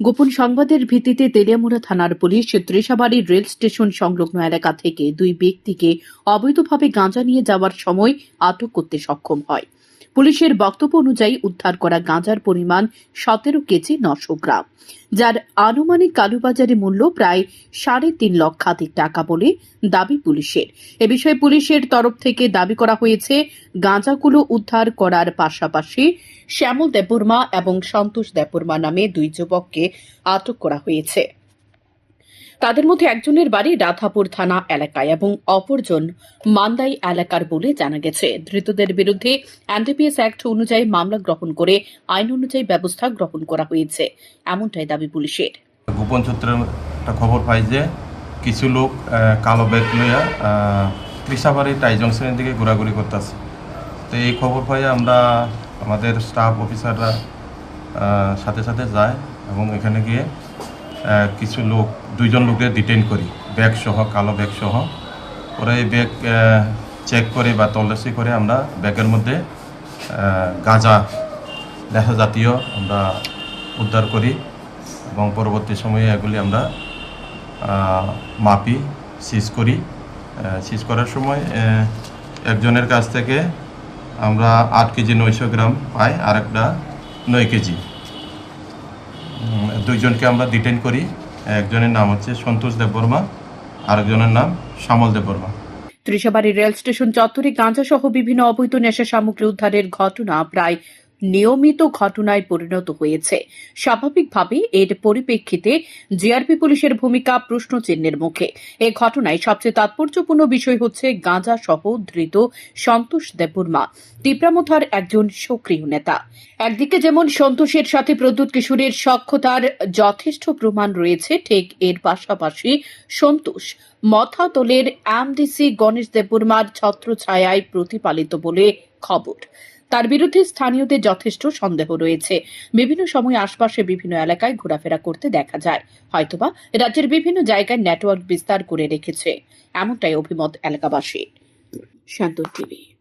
গোপন সংবাদের ভিত্তিতে তেলিয়ামুড়া থানার পুলিশ ত্রিশাবাড়ি রেল স্টেশন সংলগ্ন এলাকা থেকে দুই ব্যক্তিকে অবৈধভাবে গাঁজা নিয়ে যাওয়ার সময় আটক করতে সক্ষম হয়। পুলিশের বক্তব্য অনুযায়ী উদ্ধার করা গাঁজার পরিমাণ সতেরো কেজি নশো গ্রাম। যার আনুমানিক কালুবাজারে মূল্য প্রায় সাড়ে তিন লক্ষাধিক টাকা বলে দাবি পুলিশের। এ বিষয়ে পুলিশের তরফ থেকে দাবি করা হয়েছে, গাঁজাগুলো উদ্ধার করার পাশাপাশি শ্যামল দেববর্মা এবং সন্তোষ দেববর্মা নামে দুই যুবককে আটক করা হয়েছে। তাদের মধ্যে একজনের বাড়ি রাধাপুর থানা এলাকায় এবং অপরজন মান্দাই এলাকার বলে জানা গেছে। ধৃতদের বিরুদ্ধে এনডিপিএস অ্যাক্ট অনুযায়ী মামলা গ্রহণ করে আইন অনুযায়ী ব্যবস্থা গ্রহণ করা হয়েছে। এমনটাই দাবি পুলিশের। গোপন সূত্রে একটা খবর পাই যে কিছু লোক কালো ব্যাগ লইয়া কৃষাবাড়ি টাই জংশনের দিকে ঘোরাঘুরি করতেছে। তো এই খবর পাই আমরা আমাদের স্টাফ অফিসাররা সাথে সাথে যায় এবং এখানে গিয়ে কিছু লোক, দুইজন লোকের ডিটেইন করি। ব্যাগ সহ, কালো ব্যাগ সহ। পরে এই ব্যাগ চেক করে বা তল্লাশি করে আমরা ব্যাগের মধ্যে গাঁজা নেশা জাতীয় আমরা উদ্ধার করি এবং পরবর্তী সময়ে এগুলি আমরা মাপি সিজ করি। সিজ করার সময় একজনের কাছ থেকে আমরা আট কেজি নয়শো গ্রাম পাই আর একটা নয় কেজি। দুইজনকে আমরা ডিটেন করি। একজনের নাম হচ্ছে সন্তোষ দেববর্মা, আরেকজনের নাম শ্যামল দেববর্মা। ত্রিশাবাড়ি রেল স্টেশন চত্বরে গাঁজা সহ বিভিন্ন অবৈধ নেশা সামগ্রী উদ্ধারের ঘটনা প্রায় নিয়মিত ঘটনায় পরিণত হয়েছে। স্বাভাবিকভাবে এর পরিপ্রেক্ষিতে জিআরপি পুলিশের ভূমিকা প্রশ্নচিহ্নের মুখে। এ ঘটনায় সবচেয়ে তাৎপর্যপূর্ণ বিষয় হচ্ছে গাঁজা সহ ধৃত সন্তোষ দেববর্মা তীব্রামথার একজন সক্রিয় নেতা। একদিকে যেমন সন্তোষের সাথে প্রদ্যুৎ কিশোরের সক্ষতার যথেষ্ট প্রমাণ রয়েছে, ঠিক এর পাশাপাশি সন্তোষ মথাতলের এমডিসি গণেশ দেববর্মার ছত্রছায়ায় প্রতিপালিত বলে খবর। তার বিরুদ্ধে স্থানীয়দের যথেষ্ট সন্দেহ রয়েছে। বিভিন্ন সময় আশপাশে বিভিন্ন এলাকায় ঘোরাফেরা করতে দেখা যায়। হয়তোবা রাজ্যের বিভিন্ন জায়গায় নেটওয়ার্ক বিস্তার করে রেখেছে। এমনটাই অভিমত এলাকাবাসী শান্তন টিভি।